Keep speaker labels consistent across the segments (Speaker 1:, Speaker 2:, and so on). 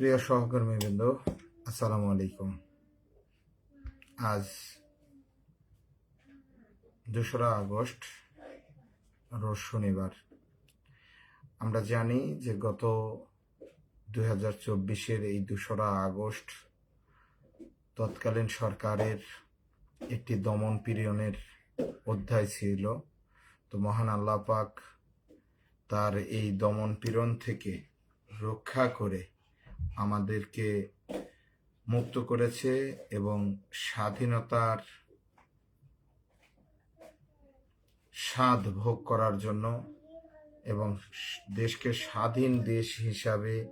Speaker 1: প্রিয় সহকর্মীবৃন্দ, আসসালামু আলাইকুম। আজ দোসরা আগস্ট, রোজ শনিবার। আমরা জানি যে গত দুই হাজার চব্বিশের এই দোসরা আগস্ট তৎকালীন সরকারের একটি দমন পীড়নের অধ্যায় ছিল। তো মহান আল্লাহ পাক তার এই দমন পীড়ন থেকে রক্ষা করে আমাদেরকে মুক্ত করেছে এবং স্বাধীনতার স্বাদ ভোগ করার জন্য এবং দেশকে স্বাধীন দেশ হিসাবে,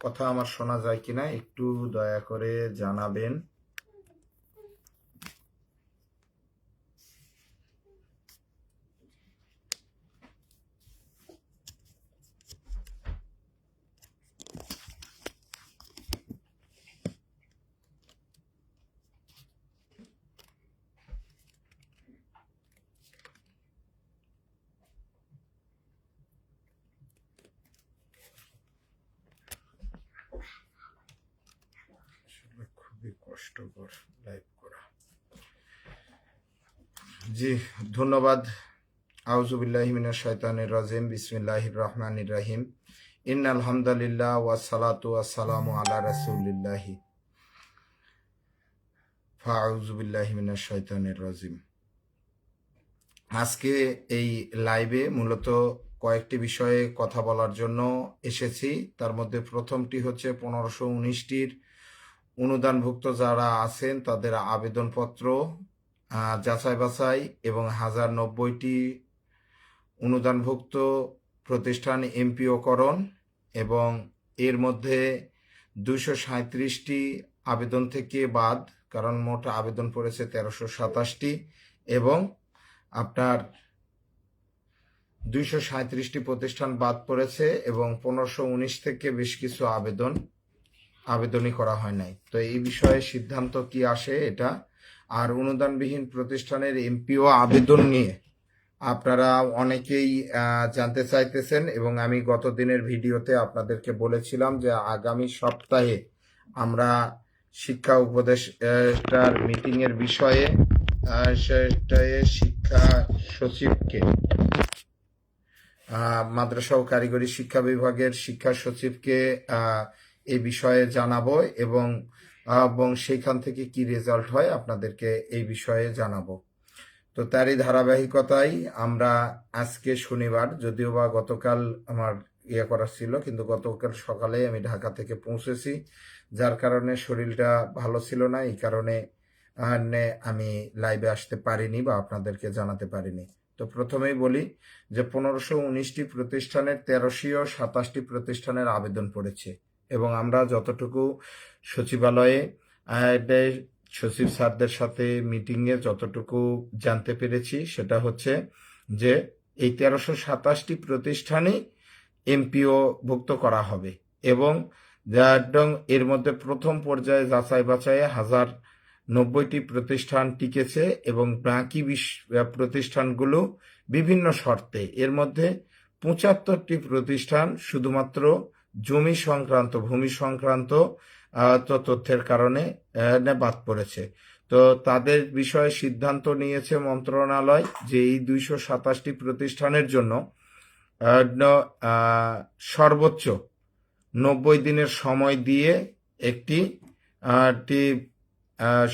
Speaker 1: কথা আমার শোনা যায় কিনা একটু দয়া করে জানাবেন। কষ্টকর লাইভ করা। জি, ধন্যবাদ। আউজুবিল্লাহি মিনাশ শাইতানির রাজিম। বিসমিল্লাহির রহমানির রহিম। ইন আলহামদুলিল্লাহ ওয়া সালাতু ওয়া সালামু আলা রাসূলিল্লাহি। ফাউজুবিল্লাহি মিনাশ শাইতানির রাজিম। আজকে এই লাইভে মূলত কয়েকটি বিষয়ে কথা বলার জন্য এসেছি। তার মধ্যে প্রথমটি হচ্ছে পনেরোশো উনিশটির অনুদানভুক্ত যারা আছেন, তাদের আবেদনপত্র যাচাই বাছাই এবং হাজার নব্বইটি অনুদানভুক্ত প্রতিষ্ঠান এমপিওকরণ এবং এর মধ্যে দুশো সাঁত্রিশটি আবেদন থেকে বাদ, কারণ মোট আবেদন পড়েছে তেরোশো সাতাশটি এবং আপনার দুইশো সাঁত্রিশটি প্রতিষ্ঠান বাদ পড়েছে এবং পনেরোশো উনিশ থেকে বেশ কিছু আবেদন আবেদনই করা হয় নাই। তো এই বিষয়ে সিদ্ধান্ত কি আসে এটা? আর অনুদানবিহীন প্রতিষ্ঠানের এমপিও আবেদন নিয়ে আপনারা অনেকেই জানতে চাইতেছেন এবং আমি গত দিনের ভিডিওতে আপনাদেরকে বলেছিলাম যে আগামী সপ্তাহে আমরা শিক্ষা উপদেষ্টার মিটিং এর বিষয়ে শিক্ষা সচিবকে মাদ্রাসা ও কারিগরি শিক্ষা বিভাগের শিক্ষা সচিবকে এই বিষয়ে জানাব এবং এবং সেইখান থেকে কি রেজাল্ট হয় আপনাদেরকে এই বিষয়ে জানাব। তো তারই ধারাবাহিকতায় আমরা আজকে শনিবার, যদিও বা গতকাল আমার ইয়ে করা ছিল, কিন্তু গতকাল সকালে আমি ঢাকা থেকে পৌঁছেছি। যার কারণে শরীরটা ভালো ছিল না, এই কারণে আমি লাইভে আসতে পারিনি বা আপনাদেরকে জানাতে পারিনি। তো প্রথমেই বলি যে পনেরোশো উনিশটি প্রতিষ্ঠানের তেরোশিও সাতাশটি প্রতিষ্ঠানের আবেদন পড়েছে। এবং আমরা যতটুকু সচিবালয়ে সচিব স্যারদের সাথে মিটিংয়ে যতটুকু জানতে পেরেছি, সেটা হচ্ছে যে এই তেরোশো সাতাশটি প্রতিষ্ঠানই এমপিও ভুক্ত করা হবে এবং এর মধ্যে প্রথম পর্যায়ে যাচাই বাছাইয়ে হাজার নব্বইটি প্রতিষ্ঠান টিকেছে এবং বাকি প্রতিষ্ঠানগুলো বিভিন্ন শর্তে। এর মধ্যে পঁচাত্তরটি প্রতিষ্ঠান শুধুমাত্র জমি সংক্রান্ত, ভূমি সংক্রান্ত তথ্যের কারণে বাদ পড়েছে। তো তাদের বিষয়ে সিদ্ধান্ত নিয়েছে মন্ত্রণালয় যে এই দুইশো সাতাশটি প্রতিষ্ঠানের জন্য সর্বোচ্চ নব্বই দিনের সময় দিয়ে একটি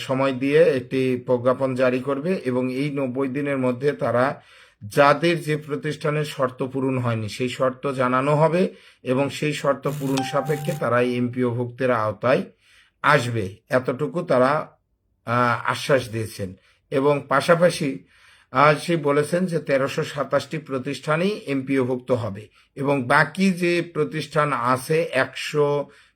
Speaker 1: সময় দিয়ে একটি প্রজ্ঞাপন জারি করবে এবং এই নব্বই দিনের মধ্যে তারা যাদের যে প্রতিষ্ঠানের শর্ত পূরণ হয়নি, সেই শর্ত জানানো হবে এবং সেই শর্ত পূরণ সাপেক্ষে তারা এমপিও ভুক্তের আওতায় আসবে। এতটুকু তারা আশ্বাস দিয়েছেন। এবং পাশাপাশি সে বলেছেন যে তেরোশো সাতাশটি প্রতিষ্ঠানই এমপিওভুক্ত হবে এবং বাকি যে প্রতিষ্ঠান আছে একশো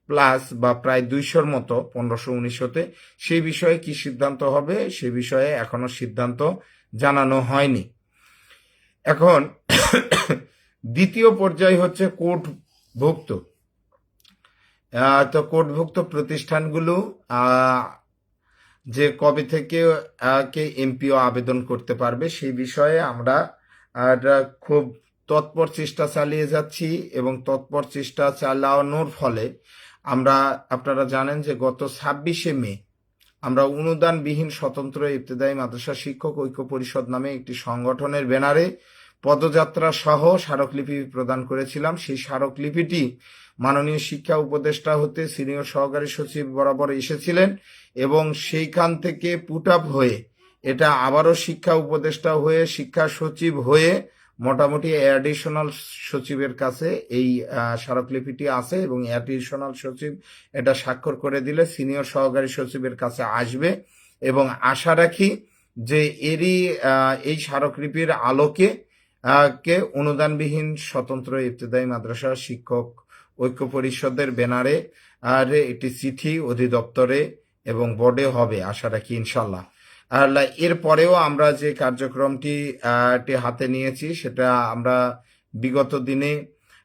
Speaker 1: প্লাস বা প্রায় দুইশোর মতো, পনেরোশো উনিশশোতে, সেই বিষয়ে কি সিদ্ধান্ত হবে? সে বিষয়ে এখনও সিদ্ধান্ত জানানো হয়নি। এখন দ্বিতীয় পর্যায় হচ্ছে কোর্টভুক্ত। তো কোর্টভুক্ত প্রতিষ্ঠানগুলো যে কবে থেকে কে এমপিও আবেদন করতে পারবে সেই বিষয়ে আমরা খুব তৎপর চেষ্টা চালিয়ে যাচ্ছি এবং তৎপর চেষ্টা চালানোর ফলে আমরা, আপনারা জানেন যে গত ছাব্বিশে মে আমরা অনুদানবিহীন স্বতন্ত্র ইবতেদায়ী মাদ্রাসা শিক্ষক ঐক্য পরিষদ নামে একটি সংগঠনের ব্যানারে পদযাত্রা সহ স্মারকলিপি প্রদান করেছিলাম। সেই স্মারকলিপিটি মাননীয় শিক্ষা উপদেষ্টা হতে সিনিয়র সহকারী সচিব বরাবর এসেছিলেন এবং সেইখান থেকে পুট আপ হয়ে এটা আবারও শিক্ষা উপদেষ্টা হয়ে শিক্ষা সচিব হয়ে মোটামুটি অ্যাডিশনাল সচিবের কাছে এই স্মারকলিপিটি আছে এবং অ্যাডিশনাল সচিব এটা স্বাক্ষর করে দিলে সিনিয়র সহকারী সচিবের কাছে আসবে এবং আশা রাখি যে এরই এই স্মারকলিপির আলোকে কে অনুদানবিহীন স্বতন্ত্র ইবতেদায়ী মাদ্রাসা শিক্ষক ঐক্য পরিষদের ব্যানারে আর একটি চিঠি অধিদপ্তরে এবং বোর্ডে হবে। আশা রাখি ইনশাল্লাহ এরপরেও আমরা যে কার্যক্রমটি হাতে নিয়েছি, সেটা আমরা বিগত দিনে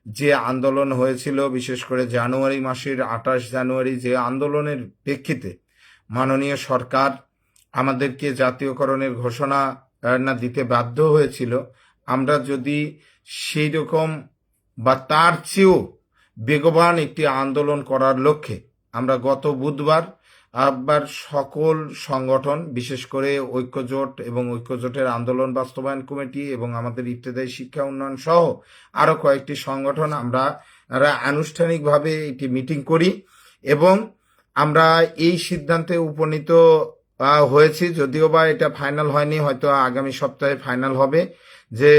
Speaker 1: যে আন্দোলন হয়েছিল, বিশেষ করে জানুয়ারি মাসের আঠাশ জানুয়ারি, যে আন্দোলনের প্রেক্ষিতে মাননীয় সরকার আমাদেরকে জাতীয়করণের ঘোষণা না দিতে বাধ্য হয়েছিল, আমরা যদি সেই রকম বা তার চেয়েও বেগবান একটি আন্দোলন করার লক্ষ্যে আমরা গত বুধবার আবার সকল সংগঠন, বিশেষ করে ঐক্যজোট এবং ঐক্যজোটের আন্দোলন বাস্তবায়ন কমিটি এবং আমাদের ইত্যাদি শিক্ষা উন্নয়ন সহ আরও কয়েকটি সংগঠন আমরা আমরা আনুষ্ঠানিকভাবে একটি মিটিং করি এবং আমরা এই সিদ্ধান্তে উপনীত হয়েছি। যদিও বা এটা ফাইনাল হয়নি, হয়তো আগামী সপ্তাহে ফাইনাল হবে যে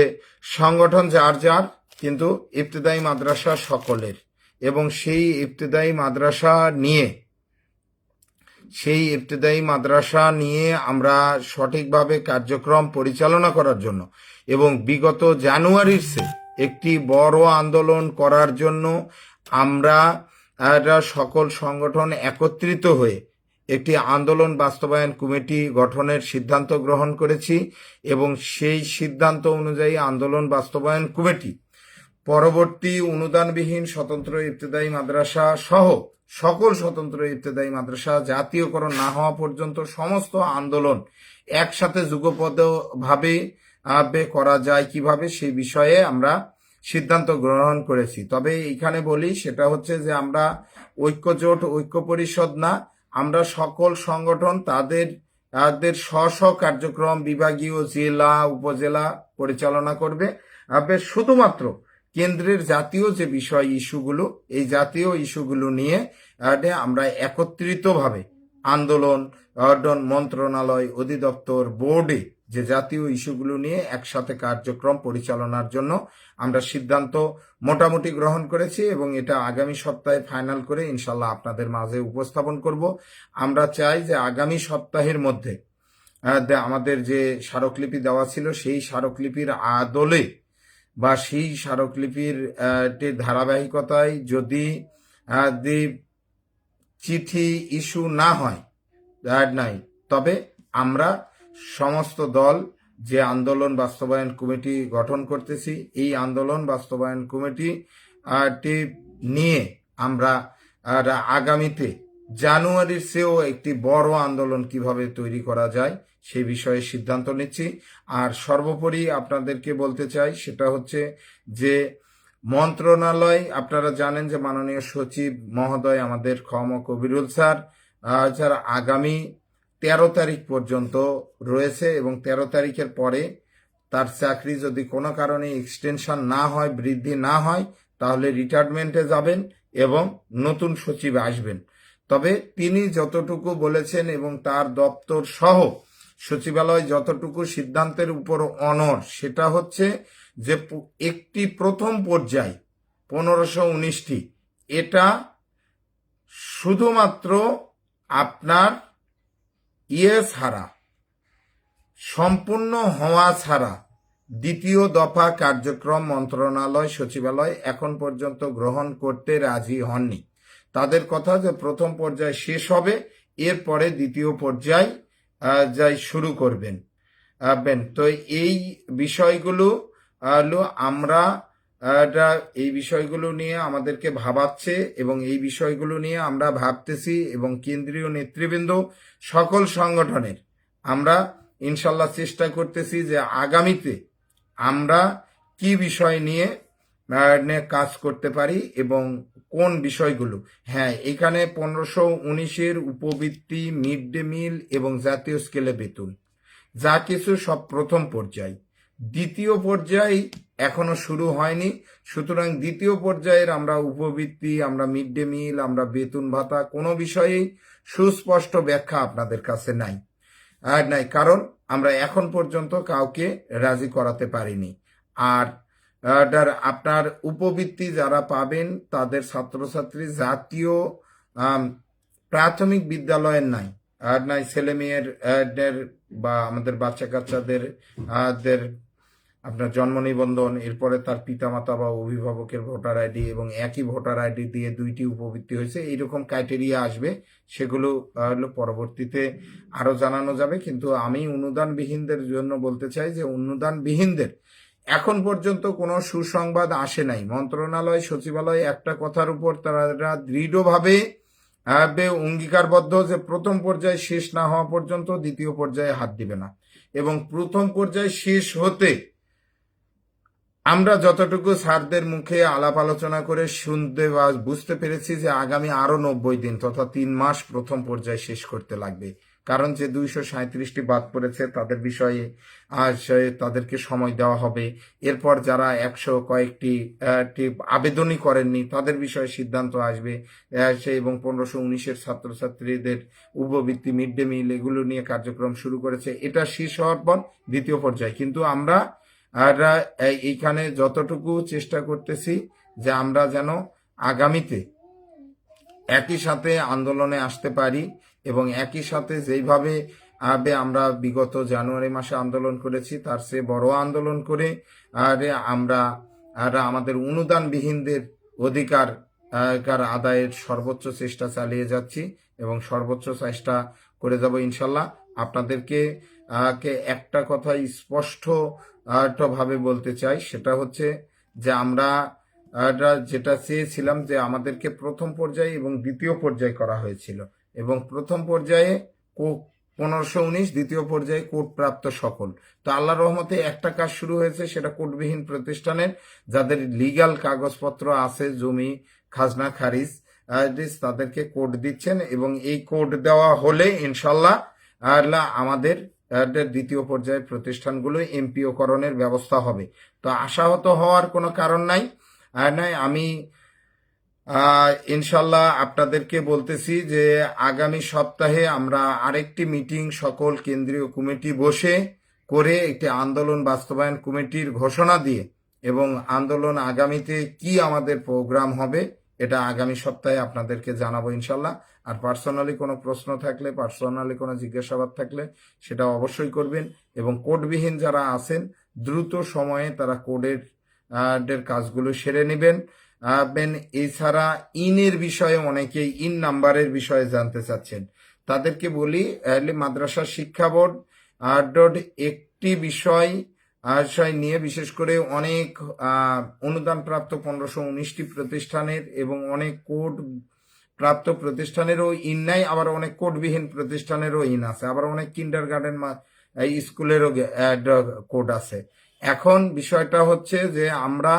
Speaker 1: সংগঠন যার যার, কিন্তু ইবতেদায়ী মাদ্রাসা সকলের এবং সেই ইবতেদায়ী মাদ্রাসা নিয়ে সেই ইবতেদায়ী মাদ্রাসা নিয়ে আমরা সঠিকভাবে কার্যক্রম পরিচালনা করার জন্য এবং বিগত জানুয়ারির সে একটি বড় আন্দোলন করার জন্য আমরা সকল সংগঠন একত্রিত হয়ে একটি আন্দোলন বাস্তবায়ন কমিটি গঠনের সিদ্ধান্ত গ্রহণ করেছি এবং সেই সিদ্ধান্ত অনুযায়ী আন্দোলন বাস্তবায়ন কমিটি পরবর্তী অনুদানবিহীন স্বতন্ত্র ইবতেদায়ী মাদ্রাসা সহ সকল স্বতন্ত্র ইবতেদায়ী মাদ্রাসা জাতীয়করণ না হওয়া পর্যন্ত সমস্ত আন্দোলন একসাথে যুগপদ ভাবে করা যায় কীভাবে সেই বিষয়ে আমরা সিদ্ধান্ত গ্রহণ করেছি। তবে এখানে বলি, সেটা হচ্ছে যে আমরা ঐক্যজোট ঐক্য পরিষদ না, আমরা সকল সংগঠন তাদের তাদের স্ব স্ব কার্যক্রম বিভাগীয় জেলা, উপজেলা পরিচালনা করবে। শুধুমাত্র কেন্দ্রের জাতীয় যে বিষয় ইস্যুগুলো, এই জাতীয় ইস্যুগুলো নিয়ে আমরা একত্রিতভাবে আন্দোলন, অর্ডন মন্ত্রণালয়, অধিদপ্তর, বোর্ডে যে জাতীয় ইস্যুগুলো নিয়ে একসাথে কার্যক্রম পরিচালনার জন্য আমরা সিদ্ধান্ত মোটামুটি গ্রহণ করেছি এবং এটা আগামী সপ্তাহে ফাইনাল করে ইনশাল্লাহ আপনাদের মাঝে উপস্থাপন করব। আমরা চাই যে আগামী সপ্তাহের মধ্যে আমাদের যে স্মারকলিপি দেওয়া ছিল, সেই স্মারকলিপির আদলে বা সেই স্মারকলিপির ধারাবাহিকতায় যদি চিঠি ইস্যু না হয় নাই তবে আমরা সমস্ত দল যে আন্দোলন বাস্তবায়ন কমিটি গঠন করতেছি, এই আন্দোলন বাস্তবায়ন কমিটি নিয়ে আমরা আগামীতে জানুয়ারির চেয়েও একটি বড় আন্দোলন কীভাবে তৈরি করা যায় সেই বিষয়ে সিদ্ধান্ত নিচ্ছি। আর সর্বোপরি আপনাদেরকে বলতে চাই, সেটা হচ্ছে যে মন্ত্রণালয়, আপনারা জানেন যে মাননীয় সচিব মহোদয় আমাদের ক্ষম কবিরুল স্যার স্যার, আগামী তেরো তারিখ পর্যন্ত রয়েছে এবং তেরো তারিখের পরে তার চাকরি যদি কোনো কারণে এক্সটেনশন না হয়, বৃদ্ধি না হয়, তাহলে রিটায়ারমেন্টে যাবেন এবং নতুন সচিব আসবেন। তবে তিনি যতটুকু বলেছেন এবং তার দপ্তর সহ সচিবালয় যতটুকু সিদ্ধান্তের উপর অনর সেটা হচ্ছে যে একটি প্রথম পর্যায় পনেরোশো উনিশটি, এটা শুধুমাত্র আপনার ইয়ে ছাড়া, সম্পূর্ণ হওয়া ছাড়া দ্বিতীয় দফা কার্যক্রম মন্ত্রণালয় সচিবালয় এখন পর্যন্ত গ্রহণ করতে রাজি হননি। তাদের কথা যে প্রথম পর্যায় শেষ হবে, এরপরে দ্বিতীয় পর্যায় যাই শুরু করবেন। বেন, তো এই বিষয়গুলো আমরা এই বিষয়গুলো নিয়ে আমাদেরকে ভাবাচ্ছে এবং এই বিষয়গুলো নিয়ে আমরা ভাবতেছি এবং কেন্দ্রীয় নেতৃবৃন্দ সকল সংগঠনের, আমরা ইনশাল্লাহ চেষ্টা করতেছি যে আগামীতে আমরা কি বিষয় নিয়ে নিয়ে কাজ করতে পারি এবং কোন বিষয়গুলো? হ্যাঁ এখানে পনেরোশো উনিশের উপবৃত্তি, মিড ডে মিল এবং জাতীয় স্কেলে বেতন। যা কিছু সব প্রথম পর্যায়। দ্বিতীয় পর্যায় এখনও শুরু হয়নি। সুতরাং দ্বিতীয় পর্যায়ের আমরা উপবৃত্তি, আমরা মিড ডে মিল, আমরা বেতন ভাতা কোনো বিষয়েই সুস্পষ্ট ব্যাখ্যা আপনাদের কাছে নাই। আর নাই, কারণ আমরা এখন পর্যন্ত কাউকে রাজি করাতে পারিনি। আর আপনার উপবৃত্তি যারা পাবেন, তাদের ছাত্রছাত্রী জাতীয় প্রাথমিক বিদ্যালয়ের নাই। আর নাই ছেলে মেয়ের বা আমাদের বাচ্চা কাচ্চাদের আপনার জন্ম নিবন্ধন, এরপরে তার পিতামাতা বা অভিভাবকের ভোটার আইডি এবং একই ভোটার আইডি দিয়ে দুইটি উপবৃত্তি হয়েছে, এইরকম ক্রাইটেরিয়া আসবে, সেগুলো পরবর্তীতে আরও জানানো যাবে। কিন্তু আমি অনুদানবিহীনদের জন্য বলতে চাই যে, অনুদানবিহীনদের এখন পর্যন্ত কোনো সুসংবাদ আসে নাই। মন্ত্রণালয়, সচিবালয় একটা কথার উপর তারা দৃঢ়ভাবে অঙ্গীকারবদ্ধ যে প্রথম পর্যায়ে শেষ না হওয়া পর্যন্ত দ্বিতীয় পর্যায়ে হাত দিবে না। এবং প্রথম পর্যায়ে শেষ হতে আমরা যতটুকু স্যারদের মুখে আলাপ আলোচনা করে শুনতে বা বুঝতে পেরেছি যে আগামী আরও নব্বই দিন তথা তিন মাস প্রথম পর্যায়ে শেষ করতে লাগবে। কারণ যে দুইশো সাঁত্রিশটি বাদ পড়েছে, তাদের বিষয়ে তাদেরকে সময় দেওয়া হবে। এরপর যারা একশো কয়েকটি আবেদনই করেননি, তাদের বিষয়ে সিদ্ধান্ত আসবে। সে এবং পনেরোশো উনিশের ছাত্রছাত্রীদের উপবৃত্তি, মিড ডে মিল, এগুলো নিয়ে কার্যক্রম শুরু করেছে। এটা শেষ হওয়ার পর দ্বিতীয় পর্যায়ে। কিন্তু আমরা আর এইখানে যতটুকু চেষ্টা করতেছি যে আমরা যেন আগামীতে একই সাথে আন্দোলনে আসতে পারি এবং একই সাথে যেইভাবে আমরা বিগত জানুয়ারি মাসে আন্দোলন করেছি, তার চেয়ে বড় আন্দোলন করে, আর আমরা, আর আমাদের অনুদানবিহীনদের অধিকার কার আদায়ের সর্বোচ্চ চেষ্টা চালিয়ে যাচ্ছি এবং সর্বোচ্চ চেষ্টা করে যাব ইনশাল্লাহ। আপনাদেরকে কে একটা কথা স্পষ্ট ভাবে বলতে চাই, সেটা হচ্ছে যে আমরা যেটা চেয়েছিলাম যে আমাদেরকে প্রথম পর্যায়ে এবং দ্বিতীয় পর্যায়ে করা হয়েছিল। এবং প্রথম পর্যায়ে পনেরোশো উনিশ, দ্বিতীয় পর্যায়ে কোর্ট প্রাপ্ত সকল। তো আল্লাহ রহমতে একটা কাজ শুরু হয়েছে, সেটা কোর্টবিহীন প্রতিষ্ঠানের, যাদের লিগ্যাল কাগজপত্র আছে, জমি, খাজনা, খারিজ তাদেরকে কোড দিচ্ছেন এবং এই কোড দেওয়া হলে ইনশাল্লাহ আমাদের দ্বিতীয় পর্যায়ের প্রতিষ্ঠানগুলো এমপিও করণের ব্যবস্থা হবে। তো আশাহত হওয়ার কোনো কারণ নাই। আর নাই আমি ইনশাল্লাহ আপনাদেরকে বলতেছি যে আগামী সপ্তাহে আমরা আরেকটি মিটিং সকল কেন্দ্রীয় কমিটি বসে করে একটি আন্দোলন বাস্তবায়ন কমিটির ঘোষণা দিয়ে এবং আন্দোলন আগামীতে কি আমাদের প্রোগ্রাম হবে, এটা আগামী সপ্তাহে আপনাদেরকে জানাব ইনশাল্লাহ। আর পার্সোনালি কোনো প্রশ্ন থাকলে, পার্সোনালি কোনো জিজ্ঞাসাবাদ থাকলে সেটা অবশ্যই করবেন এবং কোডবিহীন যারা আছেন, দ্রুত সময়ে তারা কোডের কাজগুলো সেরে নেবেন। বেন এছাড়া ইনের বিষয়ে অনেকেই ইন নাম্বারের বিষয়ে জানতে চাচ্ছেন। তাদেরকে বলি মাদ্রাসা শিক্ষা বোর্ড ডট একটি বিষয় বিষয় নিয়ে বিশেষ করে অনেক অনুদানপ্রাপ্ত পনেরোশো উনিশটি প্রতিষ্ঠানের এবং অনেক কোড প্রাপ্ত প্রতিষ্ঠানেরও ইন নাই, আবার অনেক কোডবিহীন প্রতিষ্ঠানেরও ইন আছে। আবার অনেক কিন্ডার গার্ডেন স্কুলেরও কোড আছে। এখন বিষয়টা হচ্ছে যে আমরা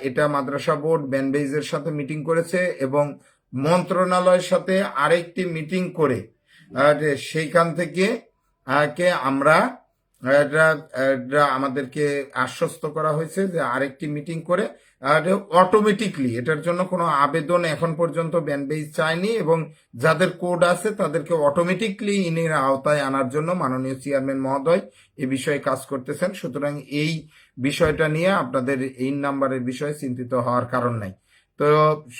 Speaker 1: এটা মাদ্রাসা বোর্ড ব্যানবেজের সাথে মিটিং করেছে এবং মন্ত্রণালয়ের সাথে আরেকটি মিটিং করে সেইখান থেকে আমরা এটা এটা আমাদেরকে আশ্বস্ত করা হয়েছে যে আরেকটি মিটিং করে অটোমেটিকলি এটার জন্য কোনো আবেদন এখন পর্যন্ত ব্যানবেজ চায়নি এবং যাদের কোড আছে তাদেরকে অটোমেটিকলি ইনের আওতায় আনার জন্য মাননীয় চেয়ারম্যান মহোদয় এ বিষয়ে কাজ করতেছেন। সুতরাং এই বিষয়টা নিয়ে আপনাদের এই নাম্বারের বিষয়ে চিন্তিত হওয়ার কারণ নাই। তো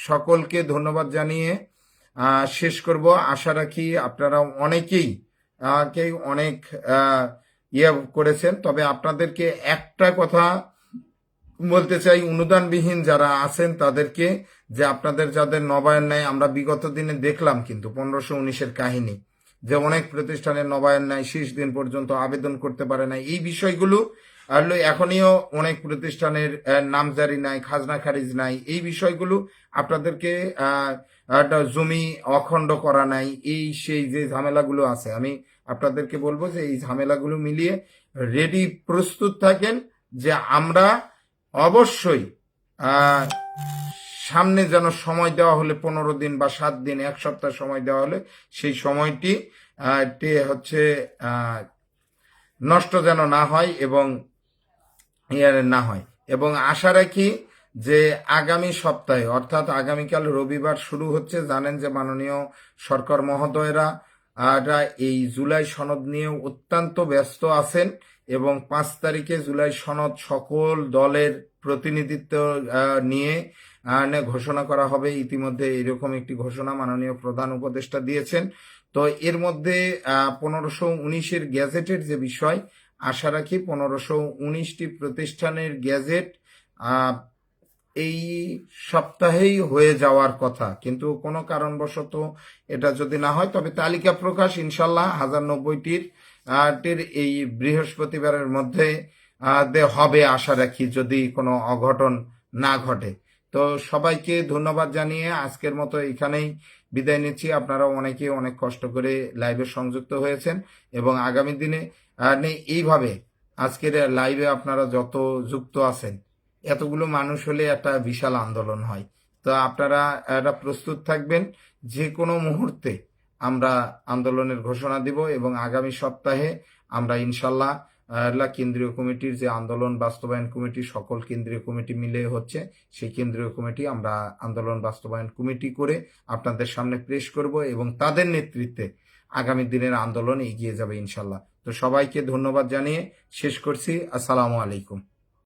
Speaker 1: সকলকে ধন্যবাদ জানিয়ে শেষ করব। আশা রাখি আপনারা অনেকেই অনেক ইয়ে করেছেন। তবে আপনাদেরকে একটা কথা বলতে চাই, অনুদানবিহীন যারা আছেন তাদেরকে, যে আপনাদের যাদের নবায়ন নেয় আমরা বিগত দিনে দেখলাম কিন্তু পনেরোশো উনিশের কাহিনী, যে অনেক প্রতিষ্ঠানের নবায়ন নেয় শেষ দিন পর্যন্ত আবেদন করতে পারে না এই বিষয়গুলো, আর এখনইও অনেক প্রতিষ্ঠানের নামজারি নাই, খাজনা খারিজ নাই। এই বিষয়গুলো আপনাদেরকে জমি অখণ্ড করা নাই। এই সেই যে ঝামেলাগুলো আছে, আমি আপনাদেরকে বলব যে এই ঝামেলাগুলো মিলিয়ে রেডি প্রস্তুত থাকেন যে আমরা অবশ্যই সামনে যেন সময় দেওয়া হলে পনেরো দিন বা সাত দিন, এক সপ্তাহ সময় দেওয়া হলে সেই সময়টি হচ্ছে নষ্ট যেন না হয় এবং ইয়ে না হয়। এবং আশা রাখি যে আগামী সপ্তাহে, অর্থাৎ আগামীকাল রবিবার শুরু হচ্ছে, জানেন যে মাননীয় সরকার মহোদয়রা আহ, রা এই জুলাই সনদ নিয়ে অত্যন্ত ব্যস্ত আছেন এবং পাঁচ তারিখে জুলাই সনদ সকল দলের প্রতিনিধিত্ব নিয়ে ঘোষণা করা হবে। ইতিমধ্যে এরকম একটি ঘোষণা মাননীয় প্রধান উপদেষ্টা দিয়েছেন। তো এর মধ্যে পনেরোশো উনিশের গ্যাজেটের যে বিষয় আশা রাখি পনেরোশো উনিশটি প্রতিষ্ঠানের গ্যাজেট এই সপ্তাহেই হয়ে যাওয়ার কথা। কিন্তু কোনো কারণবশত এটা যদি না হয়, তবে তালিকা প্রকাশ ইনশাল্লাহ হাজার নব্বইটির টির এই বৃহস্পতিবারের মধ্যে হবে আশা রাখি যদি কোনো অঘটন না ঘটে। তো সবাইকে ধন্যবাদ জানিয়ে আজকের মতো এখানেই বিদায় নিচ্ছি। আপনারা অনেকে অনেক কষ্ট করে লাইভে সংযুক্ত হয়েছেন এবং আগামী দিনে এইভাবে আজকের লাইভে আপনারা যত যুক্ত আছেন এতগুলো মানুষ হলে একটা বিশাল আন্দোলন হয়। তো আপনারা একটা প্রস্তুত থাকবেন যে কোনো মুহূর্তে আমরা আন্দোলনের ঘোষণা দিব এবং আগামী সপ্তাহে আমরা ইনশাল্লাহ কেন্দ্রীয় কমিটির যে আন্দোলন বাস্তবায়ন কমিটি, সকল কেন্দ্রীয় কমিটি মিলে হচ্ছে, সেই কেন্দ্রীয় কমিটি আমরা আন্দোলন বাস্তবায়ন কমিটি করে আপনাদের সামনে পেশ করব এবং তাদের নেতৃত্বে আগামী দিনের আন্দোলন এগিয়ে যাবে ইনশাল্লাহ। তো সবাইকে ধন্যবাদ জানিয়ে শেষ করছি। আসসালামু আলাইকুম।